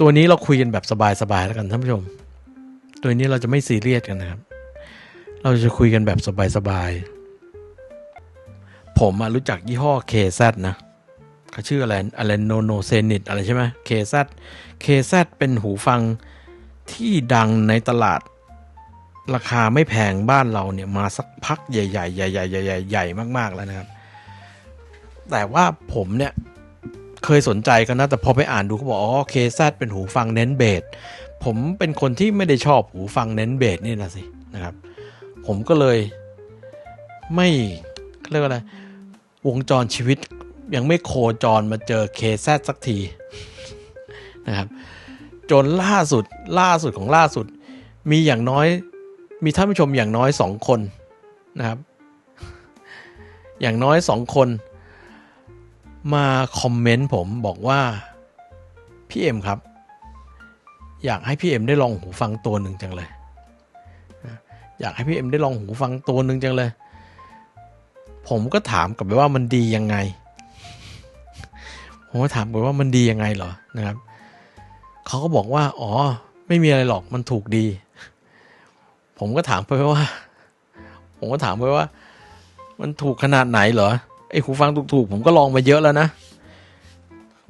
ตัวนี้เราคุยกันแบบสบายๆแล้วกันท่านผู้ชม ตัวนี้เราจะไม่ซีเรียสกันนะครับ เราจะคุยกันแบบสบายๆ ผมรู้จักยี่ห้อ KZ นะเขาชื่ออะไรอะไรโนโนเซนิตอะไรใช่ไหม KZ KZ เป็นหูฟังที่ดังในตลาดราคาไม่แพงบ้านเราเนี่ยมาสักพักใหญ่ๆใหญ่ๆใหญ่ๆใหญ่ๆใหญ่มากๆแล้วนะครับ แต่ว่าผมเนี่ย เคยสนใจกันนะแต่พอไปอ่านดูเขาบอกอ๋อเคซเป็นหูฟังเน้นเบสผมเป็นคนที่ไม่ได้ชอบหูฟังเน้นเบสนี่นะสินะครับ ผมก็เลยไม่เรียกว่าอะไรวงจรชีวิตยังไม่โคจรมาเจอเคซสักทีนะครับจนล่าสุดล่าสุดของล่าสุด มีอย่างน้อยมีท่านผู้ชมอย่างน้อยสองคนนะครับ อย่างน้อยสองคน มาคอมเมนต์ผมบอกว่า พี่เอ็มครับ อยากให้พี่เอ็มได้ลองหูฟังตัวหนึ่งจังเลย อยากให้พี่เอ็มได้ลองหูฟังตัวหนึ่งจังเลย ผมก็ถามกลับไปว่ามันดียังไง ผมก็ถามกลับไปว่ามันดียังไงเหรอนะครับเขาก็บอกว่า อ๋อ ไม่มีอะไรหรอกมันถูกดี ผมก็ถามไปว่า ผมก็ถามไปว่า มันถูกขนาดไหนเหรอ อ้หูฟังถูกๆผมก็ลองมาเยอะแล้วนะ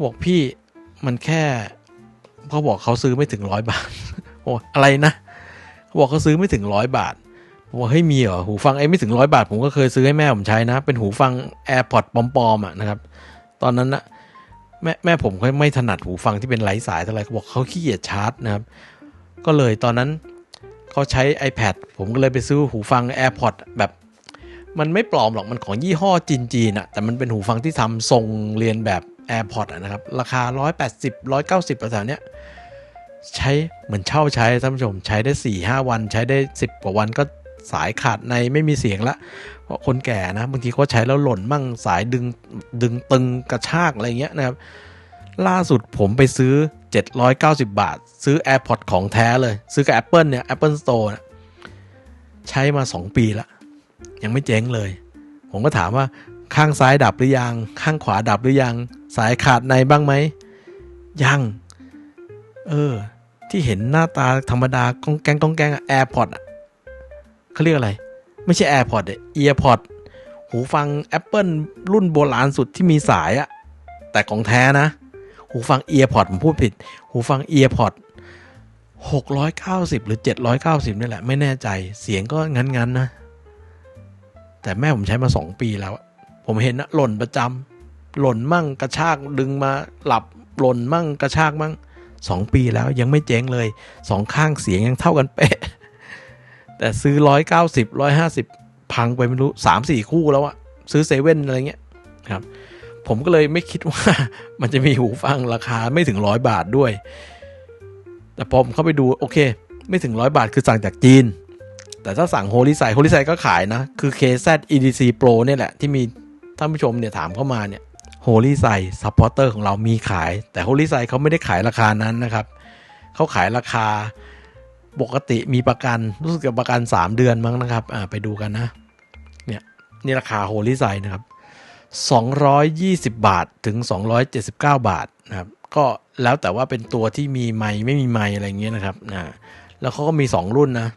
บอกพี่มันแค่เขาบอกเขาซื้อไม่ถึงร้อยบาทโอ้อะไรนะเขาบอกเขาซื้อไม่ถึงร้อยบาทผมบอกเฮ้ยมีเหรอหูฟังไอ้ไม่ถึงร้อยบาท ผมก็เคยซื้อให้แม่ผมใช้นะ เป็นหูฟัง AirPods ปลอมๆอะนะครับ ตอนนั้นนะแม่แม่ผมเขาไม่ถนัดหูฟังที่เป็นไร้สายเท่าไหร่เขาบอกเขาขี้เกียจชาร์จนะครับ ก็เลยตอนนั้นเขาใช้ iPad ผมก็เลยไปซื้อหูฟัง AirPods แบบ มันไม่ปลอมหรอกมันของยี่ห้อจีนๆอะแต่มันเป็นหูฟังที่ทำทรงเรียนแบบ AirPods อะนะครับ ราคา 180 190ประมาณเนี้ยใช้เหมือนเช่าใช้ท่านผู้ชมใช้ได้ 4-5 วัน ใช้ได้ 10 กว่าวันก็สายขาดในไม่มีเสียงละเพราะคนแก่นะบางทีเขาใช้แล้วหล่นมั่งสายดึงดึงตึงกระชากอะไรเงี้ยนะครับ ล่าสุดผมไปซื้อ 790 บาท ซื้อ AirPods ของแท้เลย ซื้อกับ Apple เนี่ย Apple Store นะใช้มา 2 ปีละ ยังไม่เจ๊งเลย ผมก็ถามว่าข้างซ้ายดับหรือยัง ข้างขวาดับหรือยัง สายขาดในบ้างไหม ยัง เออ ที่เห็นหน้าตาธรรมดากองแกงกองแกงอะแอร์พอดอะเขาเรียกอะไร ไม่ใช่ AirPod เอียร์พอดหูฟัง Apple รุ่นโบราณสุดที่มีสายอะแต่ของแท้นะ หูฟัง EarPod ผมพูดผิด หูฟัง EarPod 690 หรือ 790นี่แหละ ไม่แน่ใจ เสียงก็งั้นๆนะ แต่แม่ผมใช้มา2ปีแล้ว ผมเห็นนะหล่นประจำหล่นมั่งกระชากดึงมาหลับหล่นมั่งกระชากมั่งสองปีแล้วยังไม่เจ๊งเลยสองข้างเสียงยังเท่ากันเป๊ะแต่ซื้อร้อยเก้าสิบร้อยห้าสิบพังไปไม่รู้สามสี่คู่แล้วอะซื้อเซเว่นอะไรเงี้ยครับ ผมก็เลยไม่คิดว่ามันจะมีหูฟังราคาไม่ถึงร้อยบาทด้วย แต่พอผมเข้าไปดูโอเค ไม่ถึงร้อยบาทคือสั่งจากจีน แต่ถ้าสั่งโฮลิไซโฮลิไซก็ขายนะ คือ KZ EDC Pro เนี่ยแหละ ที่มีท่านผู้ชมเนี่ยถามเข้ามาเนี่ยโฮลิไซซัพพอร์เตอร์ของเรามีขาย แต่โฮลิไซเขาไม่ได้ขายราคานั้นนะครับเขาขายราคาปกติมีประกันรู้สึกจะประกัน 3 เดือนมั้งนะครับอ่าไปดูกันนะเนี่ยนี่ราคาโฮลิไซนะครับ220 บาทถึง 279 บาทนะครับก็แล้วแต่ว่าเป็นตัวที่มีไม้ไม่มีไม้อะไรเงี้ยนะครับนะแล้วเขาก็มี 2 รุ่นนะ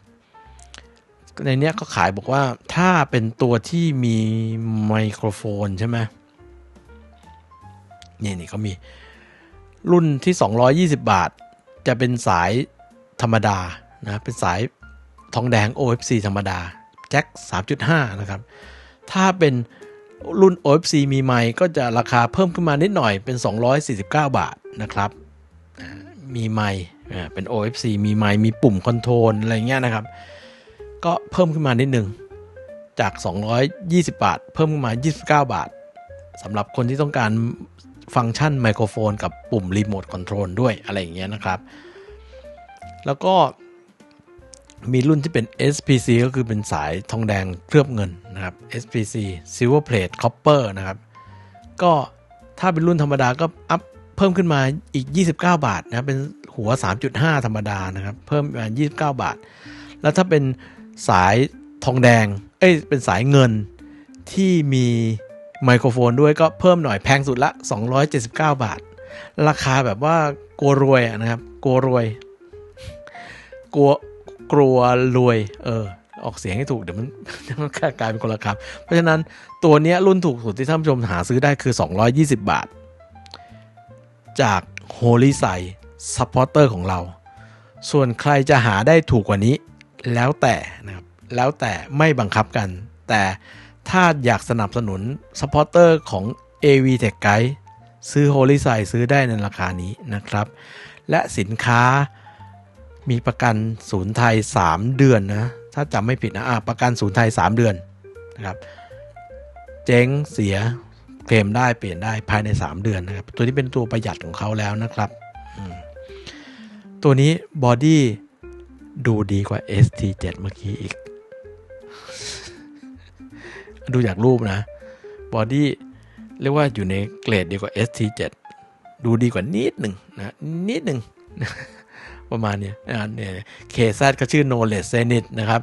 ในเนี้ยก็ขายบอกว่าถ้าเป็นตัวที่มีไมโครโฟนใช่ไหมนี่นี่เขามี รุ่นที่ 220 บาท จะเป็นสายธรรมดานะ เป็นสายทองแดง OFC ธรรมดา แจ็ค 3.5 นะครับ ถ้าเป็นรุ่น OFC มีไมก็จะราคาเพิ่มขึ้นมานิดหน่อยเป็น 249 บาทนะครับมีไมเป็น OFC มีไมมีปุ่มคอนโทรลอะไรเงี้ยนะครับ ก็เพิ่มขึ้นมานิดนึง จาก 220 บาท เพิ่มขึ้นมา 29 บาทสำหรับคนที่ต้องการฟังก์ชันไมโครโฟนกับปุ่มรีโมทคอนโทรลด้วยอะไรอย่างเงี้ยนะครับ แล้วก็มีรุ่นที่เป็น SPC ก็คือเป็นสายทองแดงเคลือบเงินนะครับ SPC Silver Plate Copper นะครับ ก็ถ้าเป็นรุ่นธรรมดาก็อัพเพิ่มขึ้นมาอีก 29 บาทนะ เป็นหัว 3.5 ธรรมดานะครับ เพิ่มมา 29 บาท แล้วถ้าเป็น สายทองแดง เอ้ย เป็นสายเงินที่มีไมโครโฟนด้วยก็เพิ่มหน่อยแพงสุดละ 279 บาท ราคาแบบว่ากลัวรวยนะครับ กลัวรวย กลัวกลัวรวย เออ ออกเสียงให้ถูกเดี๋ยวมันมันกลายเป็นคนละคำเพราะฉะนั้นตัวเนี้ยรุ่นถูกสุดที่ท่านผู้ชมหาซื้อได้คือ 220 บาท จาก Holy s i Supporter ของเรา ส่วนใครจะหาได้ถูกกว่านี้ แล้วแต่นะครับแล้วแต่ไม่บังคับกัน แต่ถ้าอยากสนับสนุน Supporter ของ AV Tech Guide ซื้อ Holy s i ซื้อได้ในราคานี้นะครับ และสินค้ามีประกันศูนย์ไทย 3 เดือนนะ ถ้าจำไม่ผิดนะะประกันศูนย์ไทย 3 เดือนนะครับ เจ๊งเสียเคลมได้เปลี่ยนได้ภายใน 3 เดือนนะครับ ตัวนี้เป็นตัวประหยัดของเขาแล้วนะครับ ตัวนี้บอดี้ ดูดีกว่า ST7 เมื่อกี้อีก ดูจากรูปนะ บอดี้เรียกว่าอยู่ในเกรดดียวกับ ST7 ดูดีกว่านิดหนึ่งนะ นิดหนึ่งประมาณนี้เนี่ยเคซก็ชื่อ Knowledge Zenith นะครับ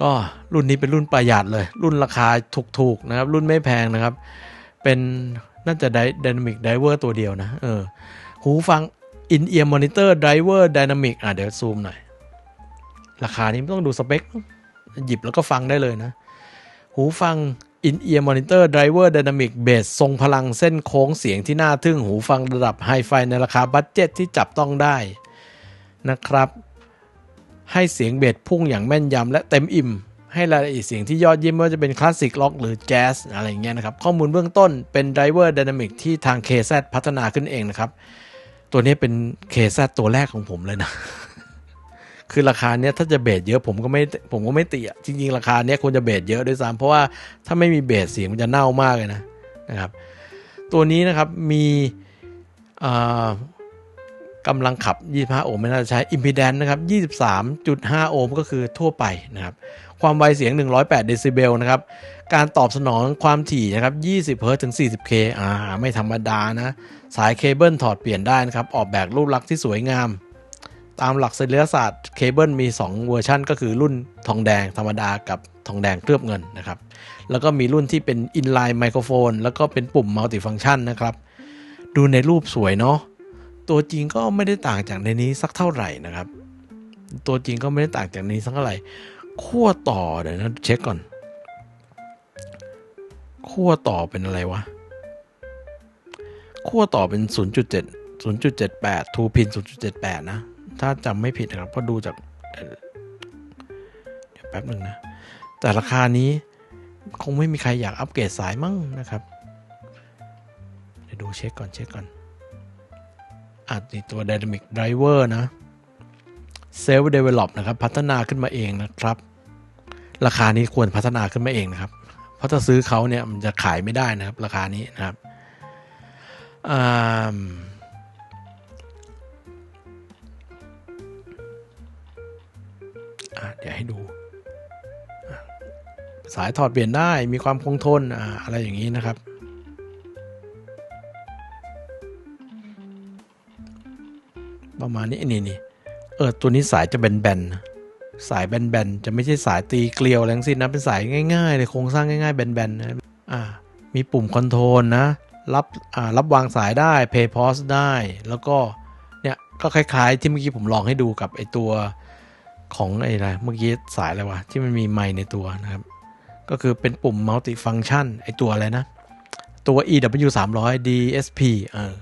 ก็รุ่นนี้เป็นรุ่นประหยัดเลย รุ่นราคาถูกๆนะครับ รุ่นไม่แพงนะครับ เป็นน่าจะ Dynamic Driver ตัวเดียวนะ เออ หูฟัง In Ear Monitor Driver Dynamic อะเดี๋ยวซูมหน่อย ราคานี้ไม่ต้องดูสเปค หยิบแล้วก็ฟังได้เลยนะ หูฟัง In Ear Monitor Driver Dynamic Bass ทรงพลังเส้นโค้งเสียงที่น่าทึ่งหูฟังระดับไฮไฟในราคาบัตเจ็ตที่จับต้องได้นะครับ ให้เสียงเบสพุ่งอย่างแม่นยำและเต็มอิ่ม ให้รายละเอียดเสียงที่ยอดเยี่ยมไม่ว่าจะเป็นคลาสสิกล็อกหรือแจ๊สอะไรอย่างเงี้ยนะครับ ข้อมูลเบื้องต้นเป็น Driver Dynamic ที่ทาง KZ พัฒนาขึ้นเองนะครับ ตัวนี้เป็น KZ ตัวแรกของผมเลยนะ คือราคาเนี้ยถ้าจะเบสเยอะผมก็ไม่ผมก็ไม่ติอะจริง ๆ ราคาเนี้ยควรจะเบสเยอะด้วยซ้ำเพราะว่าถ้าไม่มีเบสเสียงมันจะเน่ามากเลยนะนะครับ ตัวนี้นะครับมีอ่ากำลังขับ 25 โอห์มไม่น่าจะใช้ impedance นะครับ 23.5 โอห์มก็คือทั่วไปนะครับ ความไวเสียง 108 เดซิเบลนะครับ การตอบสนองความถี่นะครับ 20เฮิร์ตถึง 40K อ่า ไม่ธรรมดานะ สายเคเบิลถอดเปลี่ยนได้นะครับ ออกแบบรูปลักษณ์ที่สวยงาม ตามหลักศิลปศาสตร์เคเบิลมี 2 เวอร์ชันก็คือรุ่นทองแดงธรรมดากับทองแดงเคลือบเงินนะครับ แล้วก็มีรุ่นที่เป็น inline ไมโครโฟนแล้วก็เป็นปุ่มมัลติฟัง c t ชันนะครับ ดูในรูปสวยเนาะ ตัวจริงก็ไม่ได้ต่างจากในนี้สักเท่าไหร่นะครับ ตัวจริงก็ไม่ได้ต่างจากนี้สักเท่าไหร่ ขั้วต่อเดี๋ยวนะเช็คก่อนขั้วต่อเป็นอะไรวะขั้วต่อเป็น 0.7 0.78 2 pin 0.78 นะ ถ้าจำไม่ผิดนะครับก็ดูจากเดี๋ยวแป๊บหนึ่งนะ แต่ราคานี้คงไม่มีใครอยากอัปเกรดสายมั้งนะครับ เดี๋ยวดูเช็คก่อนเช็คก่อนอาจจะตัว Dynamic Driver นะ Self Develop นะครับพัฒนาขึ้นมาเองนะครับ ราคานี้ควรพัฒนาขึ้นมาเองนะครับ เพราะถ้าซื้อเขาเนี่ยมันจะขายไม่ได้นะครับ ราคานี้นะครับเดี๋ยวให้ดู สายถอดเปลี่ยนได้มีความคงทนออะไรอย่างนี้นะครับประมาณนี้นี่นี่ เออตัวนี้สายจะแบนๆ สายแบนๆ จะไม่ใช่สายตีเกลียวอะไรทั้งสิ้นนะ เป็นสายง่ายๆเลยโครงสร้างง่ายๆแบนๆนะอ่ามีปุ่มคอนโทรลนะ รับอ่ารับวางสายได้ Pay Pause ได้ แล้วก็เนี่ยก็คล้ายๆ ที่เมื่อกี้ผมลองให้ดูกับไอตัวของไออะไรเมื่อกี้สายอะไรวะที่มันมีไมค์ในตัวนะครับ ก็คือเป็นปุ่ม Multi Function ไอตัวอะไรนะ ตัว EW 3 0 0 DSP เออ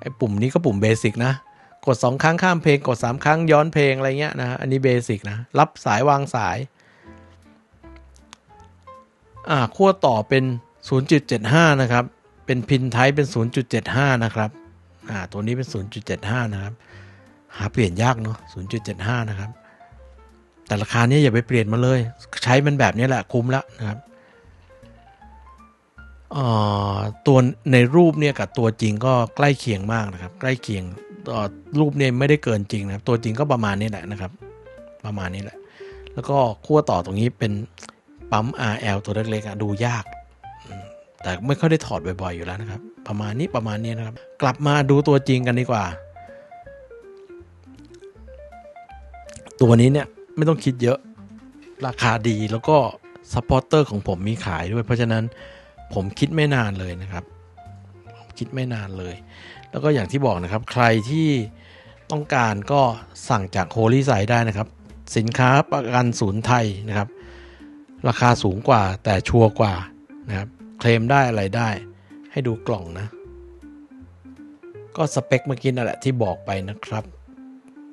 ไอปุ่มนี้ก็ปุ่มเบสิกนะ กด 2 ครั้งข้ามเพลง กด 3 ครั้งย้อนเพลงอะไรเงี้ยนะ อันนี้เบสิกนะ รับสายวางสาย อ่าขั้วต่อเป็น 0.75 นะครับ เป็นพินไทป์เป็น 0.75 นะครับ อ่า ตัวนี้เป็น 0.75 นะครับ หาเปลี่ยนยากเนาะ 0.75 นะครับ แต่ราคานี้อย่าไปเปลี่ยนมาเลย ใช้มันแบบนี้แหละคุ้มแล้วนะครับอ่อตัวในรูปเนี่ยกับตัวจริงก็ใกล้เคียงมากนะครับ ใกล้เคียง รูปเนี่ยไม่ได้เกินจริงนะครับ ตัวจริงก็ประมาณนี้แหละนะครับ ประมาณนี้แหละ แล้วก็ขั้วต่อตรงนี้เป็นปั๊ม RL ตัวเล็กๆดูยาก แต่ไม่ค่อยได้ถอดบ่อยๆอยู่แล้วนะครับ ประมาณนี้ประมาณนี้นะครับ กลับมาดูตัวจริงกันดีกว่า ตัวนี้เนี่ยไม่ต้องคิดเยอะราคาดีแล้วก็ซัพพอร์เตอร์ของผมมีขายด้วย เพราะฉะนั้นผมคิดไม่นานเลยนะครับ ผมคิดไม่นานเลย แล้วก็อย่างที่บอกนะครับ ใครที่ต้องการก็สั่งจากโฮลี่ไซได้นะครับ สินค้าประกันศูนย์ไทยนะครับ ราคาสูงกว่าแต่ชัวร์กว่านะครับ เคลมได้อะไรได้ ให้ดูกล่องนะ ก็สเปคเมื่อกี้นั่นแหละที่บอกไปนะครับ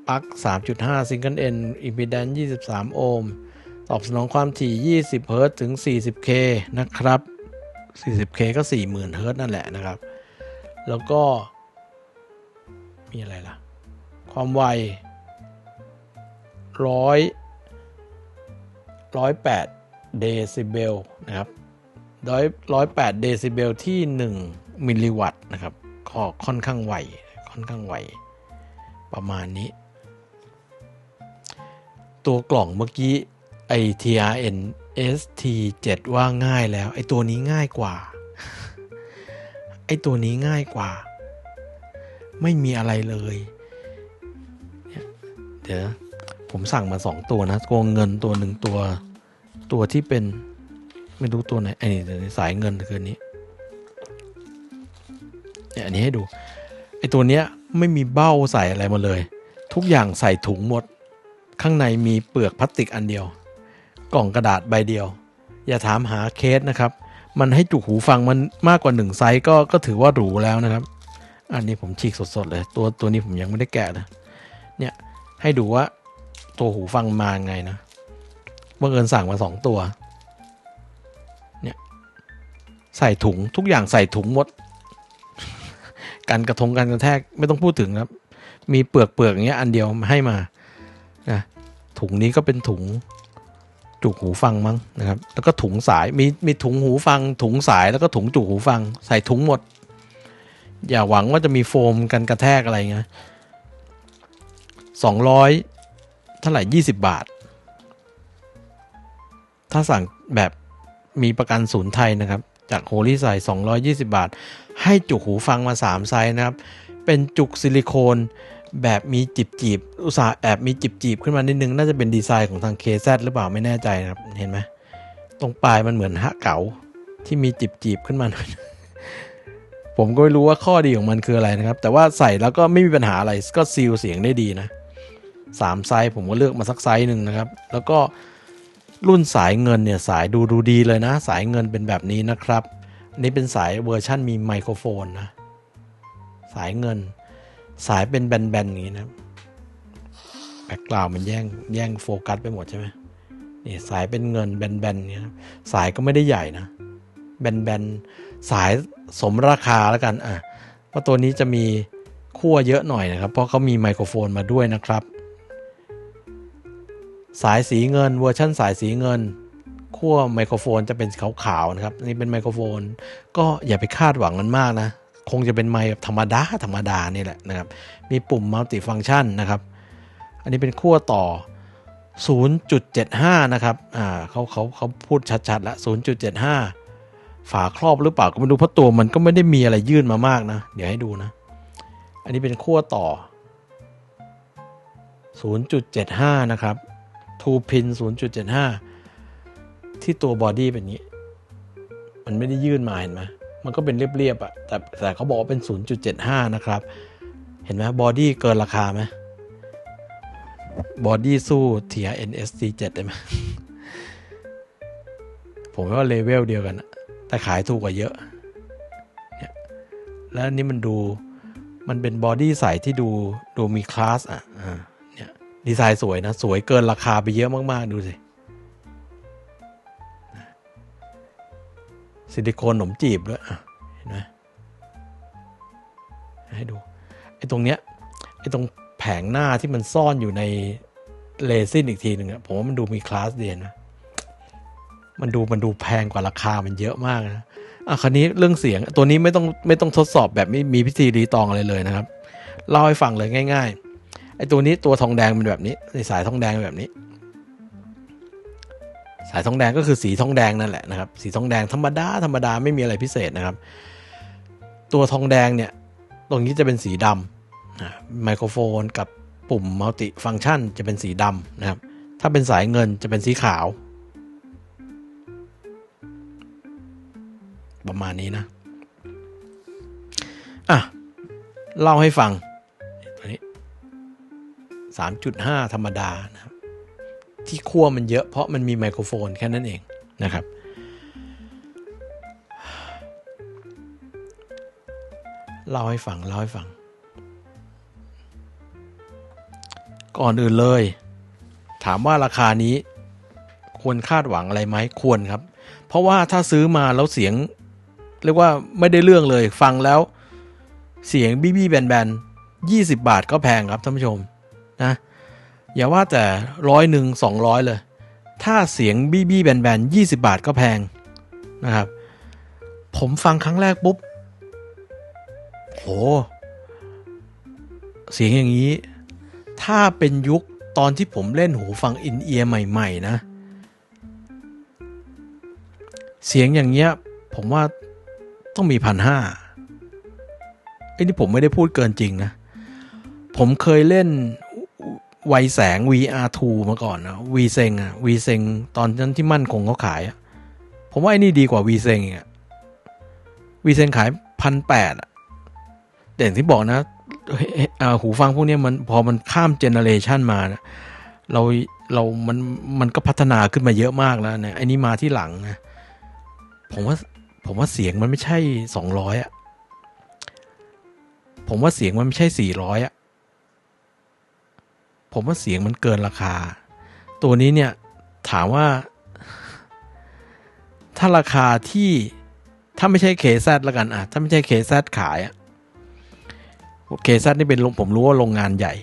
ปลั๊ก 3.5 Single N Impedance 23 โอห์มตอบสนองความถี่ 20 เฮิรตซ์ถึง 40K นะครับ 40K ก็ 40,000 เฮิรตซ์นั่นแหละนะครับ แล้วก็ มีอะไรล่ะ ความไวร้อยร้อยแปดเดซิเบลนะครับร้อยร้อยแปดเดซิเบลที่ 1 มิลลิวัตต์นะครับก็ค่อนข้างไวค่อนข้างไวประมาณนี้ ตัวกล่องเมื่อกี้ไอ TRN ST7 ว่าง่ายแล้ว ไอตัวนี้ง่ายกว่า ไอตัวนี้ง่ายกว่า ไม่มีอะไรเลยเดี๋ยวผมสั่งมาสองตัวนะตัวเงินตัวหนึ่งตัว ตัวที่เป็นไม่รู้ตัวไหนไอ้นี่สายเงินคือนนี้เนี่ยอันนี้ให้ดูไอตัวเนี้ยไม่มีเบ้าใส่อะไรมาเลย ทุกอย่างใส่ถุงหมด ข้างในมีเปลือกพลาสติกอันเดียว กล่องกระดาษใบเดียว อย่าถามหาเคสนะครับ มันให้จุกหูฟังมันมากกว่าหนึ่งไซส์ก็ก็ถือว่าหรูแล้วนะครับ อันนี้ผมฉีกสดๆเลย ตัวตัวนี้ผมยังไม่ได้แกะนะเนี่ยให้ดูว่าตัวหูฟังมาไงนะบังเอิญสั่งมาสองตัวเนี่ยใส่ถุงทุกอย่างใส่ถุงหมดกันกระทงกันกระแทกไม่ต้องพูดถึงครับ มีเปลือกเปลือกอย่างเงี้ยอันเดียวให้มานะถุงนี้ก็เป็นถุงจุกหูฟังมั้งนะครับ แล้วก็ถุงสายมีมีถุงหูฟัง ถุงสายแล้วก็ถุงจุกหูฟัง ใส่ถุงหมด อย่าหวังว่าจะมีโฟมกันกระแทกอะไรเงี้ยสองร้อยเท่าไหร่ยี่สิบบาท ถ้าสั่งแบบมีประกันศูนย์ไทยนะครับ จากโฮลี่ไซ220 บาท ให้จุกหูฟังมา 3 ไซส์นะครับ เป็นจุกซิลิโคนแบบมีจิบจีบ อุตสาห์แอบมีจิบจีบขึ้นมานิดนึง น่าจะเป็นดีไซน์ของทาง KZ หรือเปล่าไม่แน่ใจนะครับ เห็นไหมตรงปลายมันเหมือนฮะเก๋าที่มีจิบจีบขึ้นมาหน่อย ผมก็ไม่รู้ว่าข้อดีของมันคืออะไรนะครับ แต่ว่าใส่แล้วก็ไม่มีปัญหาอะไรก็ซีลเสียงได้ดีนะสามไซส์ผมก็เลือกมาสักไซส์หนึ่งนะครับ แล้วก็รุ่นสายเงินเนี่ยสายดูดูดีเลยนะ สายเงินเป็นแบบนี้นะครับนี่เป็นสายเวอร์ชั่นมีไมโครโฟนนะ สายเงิน สายเป็นแบนๆอย่างนี้นะแบ็กกราวมันแย่งแย่งโฟกัสไปหมดใช่ไหมนี่สายเป็นเงินแบนๆเนี่ยสายก็ไม่ได้ใหญ่นะแบนๆ สายสมราคาแล้วกันอะเพราะตัวนี้จะมีขั้วเยอะหน่อยนะครับ เพราะเขามีไมโครโฟนมาด้วยนะครับ สายสีเงินเวอร์ชั่นสายสีเงินขั้วไมโครโฟนจะเป็นขาวๆนะครับนี่เป็นไมโครโฟน ก็อย่าไปคาดหวังมันมากนะ คงจะเป็นไมค์แบบธรรมดาธรรมดานี่แหละนะครับ มีปุ่มมัลติฟัง c t ชันนะครับ อันนี้เป็นขั้วต่อ 0.75 นะครับอ่าเขาเขาเขาพูดชัดๆแล้ว0.75 ฝาครอบหรือเปล่าก็ไม่รู้เพราะตัวมันก็ไม่ได้มีอะไรยื่นมามากนะ เดี๋ยวให้ดูนะ อันนี้เป็นขั้วต่อ 0.75 นะครับ2 pin 0.75 ที่ตัวบอดี้เป็นนี้ มันไม่ได้ยื่นมาเห็นไหมมันก็เป็นเรียบๆอะแต่แต่เขาบอกว่าเป็น 0.75 นะครับ เห็นไหมบอดี้เกินราคาไหมบอดี้สู้ TRN ST7 ได้ไหมผมว่าเลเวลเดียวกันอะ แต่ขายถูกกว่าเยอะเนี่ยแล้วนี่มันดูมันเป็นบอดี้ใสที่ดูดูมีคลาสอะอ่าเนี่ยดีไซน์สวยนะ สวยเกินราคาไปเยอะมากๆ ดูสิ ซิลิโคนหนมจีบด้วยอะเห็นไหมให้ดู ไอ้ตรงเนี้ยไอ้ตรงแผงหน้าที่มันซ่อนอยู่ในเลซินอีกทีหนึ่งอะผมว่ามันดูมีคลาสเดียนะ มันดูมันดูแพงกว่าราคามันเยอะมากนะอะคันนี้เรื่องเสียงตัวนี้ไม่ต้องไม่ต้องทดสอบแบบไม่มีพิธีรีตองอะไรเลยนะครับเล่าให้ฟังเลยง่าย ๆไอ้ตัวนี้ตัวทองแดงเป็นแบบนี้ในสายทองแดงแบบนี้ สายทองแดงก็คือสีทองแดงนั่นแหละนะครับ สีทองแดงธรรมดาธรรมดาไม่มีอะไรพิเศษนะครับ ตัวทองแดงเนี่ยตรงนี้จะเป็นสีดำไมโครโฟนกับปุ่มมัลติฟัง c t ชันจะเป็นสีดำนะครับ ถ้าเป็นสายเงินจะเป็นสีขาว ประมาณนี้นะอะเล่าให้ฟังตัวนี้สามจุดห้าธรรมดานะครับที่ขั้วมันเยอะเพราะมันมีไมโครโฟนแค่นั้นเองนะครับ เล่าให้ฟังเล่าให้ฟัง ก่อนอื่นเลย ถามว่าราคานี้ควรคาดหวังอะไรไหมควรครับ เพราะว่าถ้าซื้อมาแล้วเสียง เรียกว่าไม่ได้เรื่องเลยฟังแล้ว เสียงบี้บี้แบนแบนยี่สิบาทก็แพงครับท่านผู้ชมนะอย่าว่าแต่ร้อยหนึ่งสองร้อยเลย ถ้าเสียงบี้บี้แบนแบนยี่สิบาทก็แพงนะครับ ผมฟังครั้งแรกปุ๊บโห เสียงอย่างนี้ ถ้าเป็นยุคตอนที่ผมเล่นหูฟังอินเอียร์ใหม่ ๆ นะ เสียงอย่างเงี้ย ผมว่า ต้องมีพันห้าไอ้นี่ผมไม่ได้พูดเกินจริงนะ ผมเคยเล่นไวแสง VR2 มาก่อนนะวีเซงอะวีเซงตอนนั้นที่มั่นคงเขาขายอะผมว่าไอ้นี่ดีกว่าวีเซงอะวีเซงขายพันแปดอะแต่อย่างที่บอกนะหูฟังพวกนี้มันพอมันข้ามเจเนอเรชันมานะเราเรามันมันก็พัฒนาขึ้นมาเยอะมากแล้วเนี่ยไอ้นี่มาที่หลังนะผมว่า ผมว่าเสียงมันไม่ใช่สองร้อยอะผมว่าเสียงมันไม่ใช่สี่ร้อยอะผมว่าเสียงมันเกินราคา ตัวนี้เนี่ยถามว่า ถ้าราคาที่ถ้าไม่ใช่เคซแล้วกันอะถ้าไม่ใช่เคซขายอะเคซนี่เป็นโรงผมรู้ว่าโรงงานใหญ่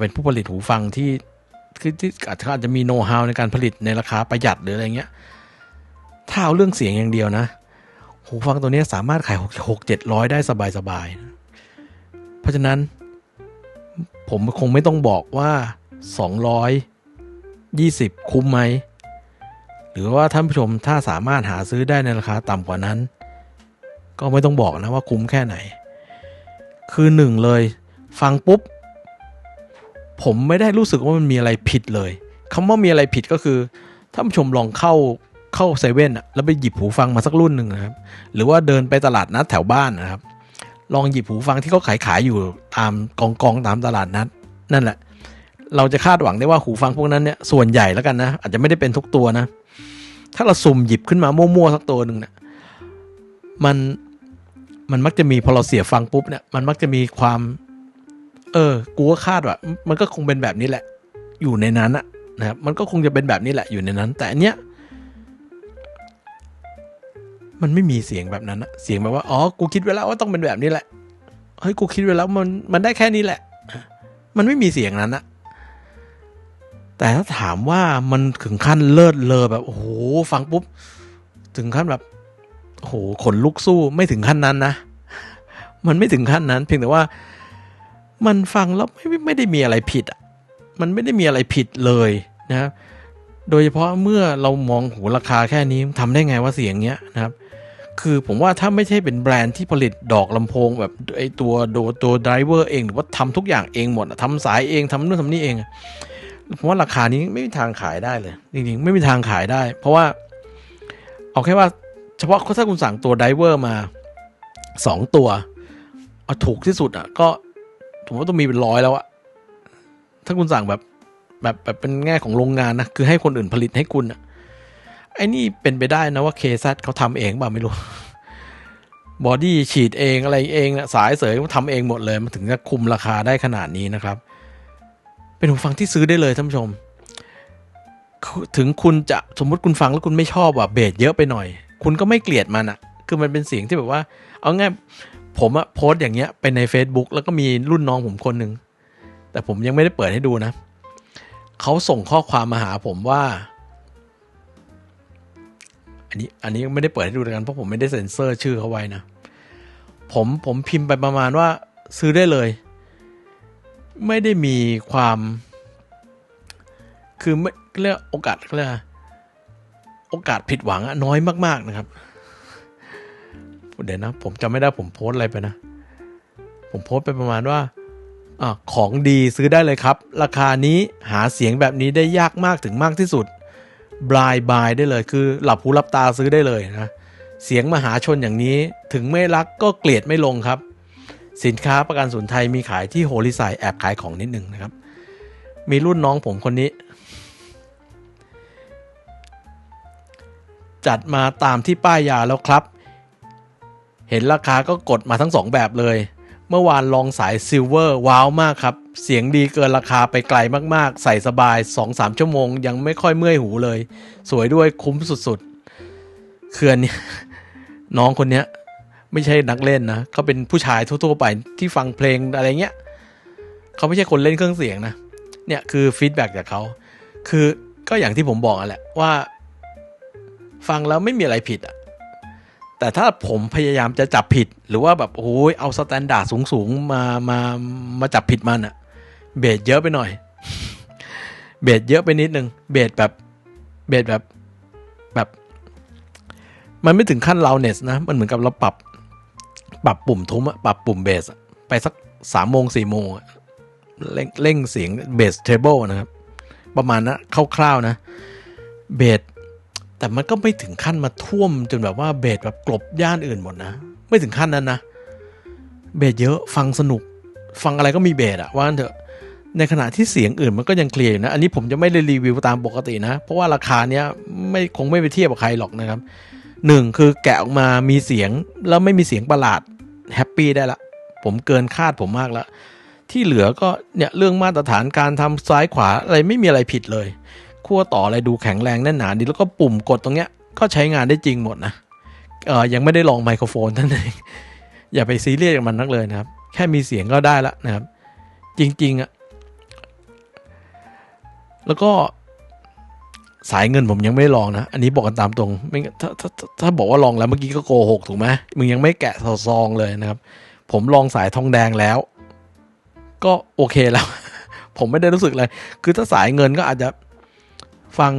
เป็นผู้ผลิตหูฟังที่คือที่อาจจะมีโน้ตฮาวในการผลิตในราคาประหยัดหรืออะไรเงี้ย ถ้าเอาเรื่องเสียงอย่างเดียวนะ หูฟังตัวนี้สามารถขายหกหกเจ็ดร้อยได้สบายๆนะเพราะฉะนั้น ผมคงไม่ต้องบอกว่าสองร้อยยี่สิบคุ้มไหม หรือว่าท่านผู้ชมถ้าสามารถหาซื้อได้ในราคาต่ำกว่านั้น ก็ไม่ต้องบอกนะว่าคุ้มแค่ไหน คือหนึ่งเลย ฟังปุ๊บ ผมไม่ได้รู้สึกว่ามันมีอะไรผิดเลยคำว่ามีอะไรผิดก็คือท่านผู้ชมลองเข้า เข้าเซเว่นแล้วไปหยิบหูฟังมาสักรุ่นหนึ่งนะครับ หรือว่าเดินไปตลาดนัดแถวบ้านนะครับ ลองหยิบหูฟังที่เขาขายขายอยู่ตามกองกองตามตลาดนัด นั่นแหละ เราจะคาดหวังได้ว่าหูฟังพวกนั้นเนี่ยส่วนใหญ่แล้วกันนะอาจจะไม่ได้เป็นทุกตัวนะ ถ้าเราสุ่มหยิบขึ้นมามั่วๆสักตัวหนึ่งเนี่ยมันมันมักจะมีพอเราเสียฟังปุ๊บเนี่ยมันมักจะมีความ เออ กูก็คาดว่า มันก็คงเป็นแบบนี้แหละ อยู่ในนั้นอะนะครับมันก็คงจะเป็นแบบนี้แหละอยู่ในนั้น แต่อันเนี้ย มันไม่มีเสียงแบบนั้นอะเสียงแบบว่า อ๋อ กูคิดไว้แล้วว่าต้องเป็นแบบนี้แหละ เฮ้ย กูคิดไว้แล้วมัน มันได้แค่นี้แหละ มันไม่มีเสียงนั้นอะแต่ถ้าถามว่ามันถึงขั้นเลิศเลอแบบโอ้โห ฟังปุ๊บ ถึงขั้นแบบโอ้โห ขนลุกสู้ไม่ถึงขั้นนั้นนะ มันไม่ถึงขั้นนั้น เพียงแต่ว่า มันฟังแล้วไม่ไม่ได้มีอะไรผิดอะ มันไม่ได้มีอะไรผิดเลยนะครับโดยเฉพาะเมื่อเรามองหูราคาแค่นี้ทำได้ไงว่าเสียงเนี้ยนะครับ คือผมว่าถ้าไม่ใช่เป็นแบรนด์ที่ผลิตดอกลำโพง แบบไอตัวตัวตัวไดรเวอร์เองหรือว่าทำทุกอย่างเองหมดอะทำสายเองทำนู่นทำนี่เองผมว่าราคานี้ไม่มีทางขายได้เลย จริงๆ ไม่มีทางขายได้ เพราะว่า เอาแค่ว่าเฉพาะถ้าคุณสั่งตัวไดเวอร์มาสองตัว เอาถูกที่สุดอะ ก็ผมว่าต้องมีเป็นร้อยแล้วอะถ้าคุณสั่งแบบแบบแบบเป็นแง่ของโรงงานนะ คือให้คนอื่นผลิตให้คุณอะ ไอ้นี่เป็นไปได้นะว่าเคซัเขาทำเองเปล่าไม่รู้บอดี้ฉีดเองอะไรเองสายเสยเขาทำเองหมดเลย มันถึงจะคุมราคาได้ขนาดนี้นะครับ เป็นหูฟังที่ซื้อได้เลยท่านผู้ชม ถึงคุณจะสมมติคุณฟังแล้วคุณไม่ชอบว่าเบสเยอะไปหน่อย คุณก็ไม่เกลียดมันอะคือมันเป็นเสียงที่แบบว่า เอาง่ายผมอะโพสต์อย่างเงี้ยไปใน Facebook แล้วก็มีรุ่นน้องผมคนหนึ่งแต่ผมยังไม่ได้เปิดให้ดูนะเขาส่งข้อความมาหาผมว่า อันนี้อันนี้ไม่ได้เปิดให้ดูกันเพราะผมไม่ได้เซ็นเซอร์ชื่อเขาไว้นะผมผมพิมพ์ไปประมาณว่าซื้อได้เลย ไม่ได้มีความ คือไม่เรียกโอกาสเรียกโอกาสผิดหวังอะน้อยมาก ๆนะครับเดี๋ยวนะ ผมจำไม่ได้ผมโพสอะไรไปนะ ผมโพสไปประมาณว่าอของดีซื้อได้เลยครับ ราคานี้หาเสียงแบบนี้ได้ยากมากถึงมากที่สุด บลายบายได้เลยคือหลับหูหลับตาซื้อได้เลยนะ เสียงมหาชนอย่างนี้ถึงไม่รักก็เกลียดไม่ลงครับ สินค้าประกันสุนไทยมีขายที่โฮลิไซแอบขายของนิดนึงนะครับ มีรุ่นน้องผมคนนี้ จัดมาตามที่ป้ายยาแล้วครับ เห็นราคาก็กดมาทั้งสองแบบเลย เมื่อวานลองสายซิลเวอร์ว้าวมากครับ เสียงดีเกินราคาไปไกลมากๆ ใส่สบาย 2-3 ชั่วโมง ยังไม่ค่อยเมื่อยหูเลย สวยด้วยคุ้มสุดๆเคือนนี้น้องคนเนี้ย ไม่ใช่นักเล่นนะเขาเป็นผู้ชายทั่วๆไปที่ฟังเพลงอะไรเงี้ยเขาไม่ใช่คนเล่นเครื่องเสียงนะเนี่ยคือฟีดแบ็จากเขาคือก็อย่างที่ผมบอกอะแหละว่า ฟังแล้วไม่มีอะไรผิดอะ แต่ถ้าผมพยายามจะจับผิด หรือว่าแบบโอ้ยเอาสแตนดาร์ดสูงๆมามามาจับผิดมันอะเบสเยอะไปหน่อย เบสเยอะไปนิดนึงเบสแบบเบสแบบแบบ มันไม่ถึงขั้นเราเนสนะ มันเหมือนกับเราปรับ ปรับปุ่มทุ้มอะปรับปุ่มเบสไปสักสามโมงสี่โมงเร่งเร่งเสียงเบสเทเบิลนะครับ ประมาณนะคร่าวๆนะเบส แต่มันก็ไม่ถึงขั้นมาท่วมจนแบบว่าเบสแบบกลบย่านอื่นหมดนะ ไม่ถึงขั้นนั้นนะ เบสเยอะฟังสนุก ฟังอะไรก็มีเบสอะว่างั้นเถอะ ในขณะที่เสียงอื่นมันก็ยังเคลียร์อยู่นะ อันนี้ผมจะไม่ได้รีวิวตามปกตินะ เพราะว่าราคาเนี้ยไม่คงไม่ไปเทียบกับใครหรอกนะครับหนึ่งคือแกะออกมามีเสียงแล้วไม่มีเสียงประหลาดแฮปปี้ได้ละ ผมเกินคาดผมมากแล้วที่เหลือก็เนี่ยเรื่องมาตรฐานการทำซ้ายขวาอะไรไม่มีอะไรผิดเลย ขั้วต่ออะไรดูแข็งแรงแน่นหนาดีแล้วก็ปุ่มกดตรงเนี้ยก็ใช้งานได้จริงหมดนะเออยังไม่ได้ลองไมโครโฟนท่านเองอย่าไปซีเรียสกับมันนักเลยนะครับ แค่มีเสียงก็ได้แล้วนะครับ จริงๆอะแล้วก็สายเงินผมยังไม่ได้ลองนะ อันนี้บอกกันตามตรงไม่ถ้าถ้าถ้าถ้าบอกว่าลองแล้วเมื่อกี้ก็โกหกถูกไหมมึงยังไม่แกะซองเลยนะครับ ผมลองสายทองแดงแล้ว ก็โอเคแล้ว ผมไม่ได้รู้สึกเลยคือถ้าสายเงินก็อาจจะ ฟัง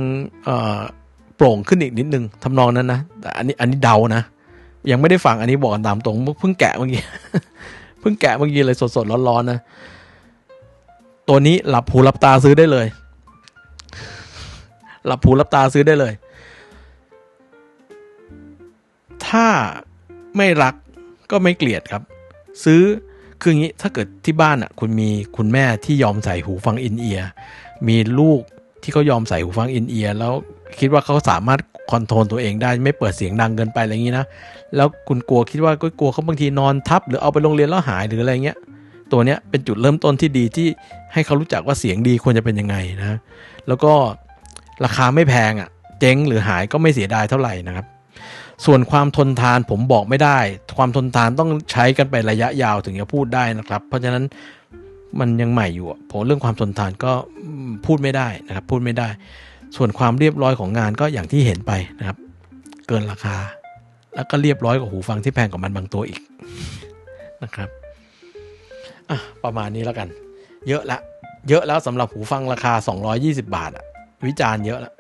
โปร่งขึ้นอีกนิดนึงทำนองนั้นนะแต่อันนี้อันนี้เดานะ ยังไม่ได้ฟังอันนี้บอกกันตามตรงเพิ่งแกะเมื่อกี้เพิ่งแกะเมื่อกี้เลยสดๆร้อนๆนะ ตัวนี้หลับหูหลับตาซื้อได้เลย หลับหูหลับตาซื้อได้เลย ถ้าไม่รักก็ไม่เกลียดครับ ซื้อคืออย่างนี้ถ้าเกิดที่บ้านอะ คุณมีคุณแม่ที่ยอมใส่หูฟังอินเอียร์มีลูก ที่เขายอมใส่หูฟังอินเอียร์แล้วคิดว่าเขาสามารถคอนโทรลตัวเองได้ไม่เปิดเสียงดังเกินไปอะไรอย่างนี้นะ แล้วคุณกลัวคิดว่าก็กลัวเขาบางทีนอนทับ หรือเอาไปโรงเรียนแล้วหายหรืออะไรเงี้ย ตัวเนี้ยเป็นจุดเริ่มต้นที่ดีที่ให้เขารู้จักว่าเสียงดีควรจะเป็นยังไงนะ แล้วก็ราคาไม่แพงอะ่ะ เจ๊งหรือหายก็ไม่เสียดายเท่าไหร่นะครับ ส่วนความทนทานผมบอกไม่ได้ ความทนทานต้องใช้กันไประยะยาวถึงจะพูดได้นะครับ เพราะฉะนั้น มันยังใหม่อยู่อะผมเรื่องความทนทานก็พูดไม่ได้นะครับ พูดไม่ได้ ส่วนความเรียบร้อยของงานก็อย่างที่เห็นไปนะครับ เกินราคา แล้วก็เรียบร้อยกว่าหูฟังที่แพงกว่ามันบางตัวอีกนะครับอะประมาณนี้แล้วกัน เยอะละ เยอะแล้วสำหรับหูฟังราคา 220 บาทอะวิจารณ์เยอะแล้ว